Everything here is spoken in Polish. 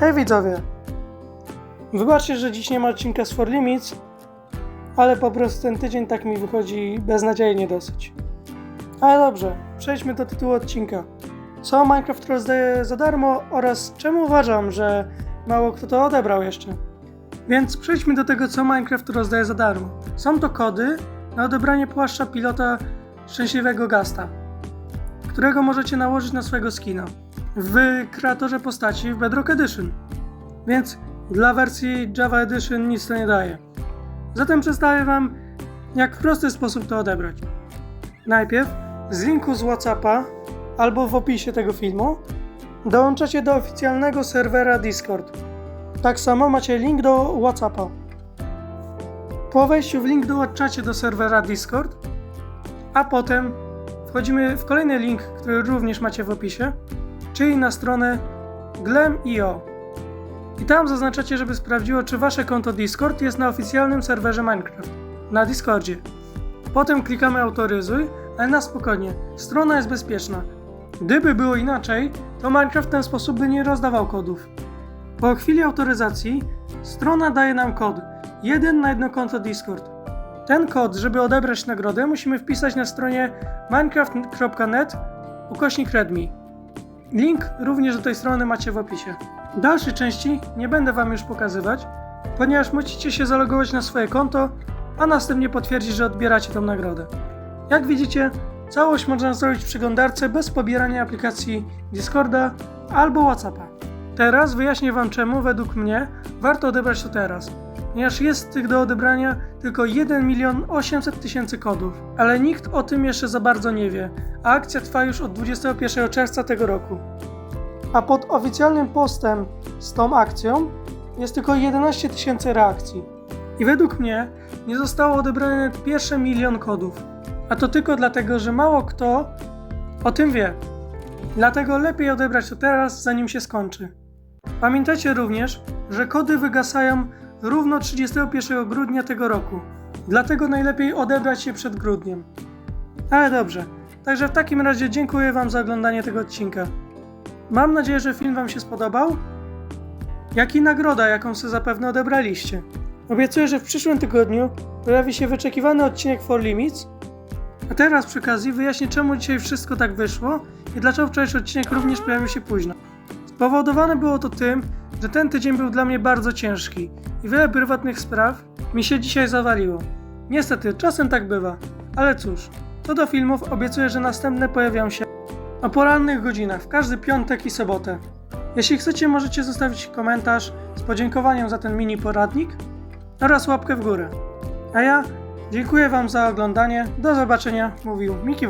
Hej widzowie! Wybaczcie, że dziś nie ma odcinka z For Limits, ale po prostu ten tydzień tak mi wychodzi beznadziejnie dosyć. Ale dobrze, przejdźmy do tytułu odcinka. Co Minecraft rozdaje za darmo oraz czemu uważam, że mało kto to odebrał jeszcze. Więc przejdźmy do tego, co Minecraft rozdaje za darmo. Są to kody na odebranie płaszcza pilota szczęśliwego Gasta, którego możecie nałożyć na swojego skina w kreatorze postaci w Bedrock Edition. Więc dla wersji Java Edition nic to nie daje. Zatem przedstawię Wam, jak w prosty sposób to odebrać. Najpierw z linku z WhatsAppa albo w opisie tego filmu dołączacie do oficjalnego serwera Discord. Tak samo macie link do WhatsAppa. Po wejściu w link dołączacie do serwera Discord, a potem wchodzimy w kolejny link, który również macie w opisie, czyli na stronę glam.io. I tam zaznaczacie, żeby sprawdziło, czy wasze konto Discord jest na oficjalnym serwerze Minecraft, na Discordzie. Potem klikamy autoryzuj, ale na spokojnie, strona jest bezpieczna. Gdyby było inaczej, to Minecraft w ten sposób by nie rozdawał kodów. Po chwili autoryzacji strona daje nam kod, jeden na jedno konto Discord. Ten kod, żeby odebrać nagrodę, musimy wpisać na stronie minecraft.net ukośnik redmi. Link również do tej strony macie w opisie. Dalszej części nie będę Wam już pokazywać, ponieważ musicie się zalogować na swoje konto, a następnie potwierdzić, że odbieracie tą nagrodę. Jak widzicie, całość można zrobić w przeglądarce bez pobierania aplikacji Discorda albo Whatsappa. Teraz wyjaśnię Wam czemu, według mnie, warto odebrać to teraz, ponieważ jest tych do odebrania tylko 1 milion 800 tysięcy kodów, ale nikt o tym jeszcze za bardzo nie wie, a akcja trwa już od 21 czerwca tego roku. A pod oficjalnym postem z tą akcją jest tylko 11 tysięcy reakcji. I według mnie nie zostało odebrane pierwsze milion kodów. A to tylko dlatego, że mało kto o tym wie. Dlatego lepiej odebrać to teraz, zanim się skończy. Pamiętajcie również, że kody wygasają równo 31 grudnia tego roku. Dlatego najlepiej odebrać je przed grudniem. Ale dobrze. Także w takim razie dziękuję Wam za oglądanie tego odcinka. Mam nadzieję, że film Wam się spodobał. Jak i nagroda, jaką sobie zapewne odebraliście. Obiecuję, że w przyszłym tygodniu pojawi się wyczekiwany odcinek For Limits. A teraz przy okazji wyjaśnię, czemu dzisiaj wszystko tak wyszło i dlaczego wczorajszy odcinek również pojawił się późno. Spowodowane było to tym, że ten tydzień był dla mnie bardzo ciężki i wiele prywatnych spraw mi się dzisiaj zawaliło. Niestety, czasem tak bywa, ale cóż, co do filmów obiecuję, że następne pojawią się o porannych godzinach w każdy piątek i sobotę. Jeśli chcecie, możecie zostawić komentarz z podziękowaniem za ten mini poradnik oraz łapkę w górę. A ja dziękuję Wam za oglądanie. Do zobaczenia, mówił Miki.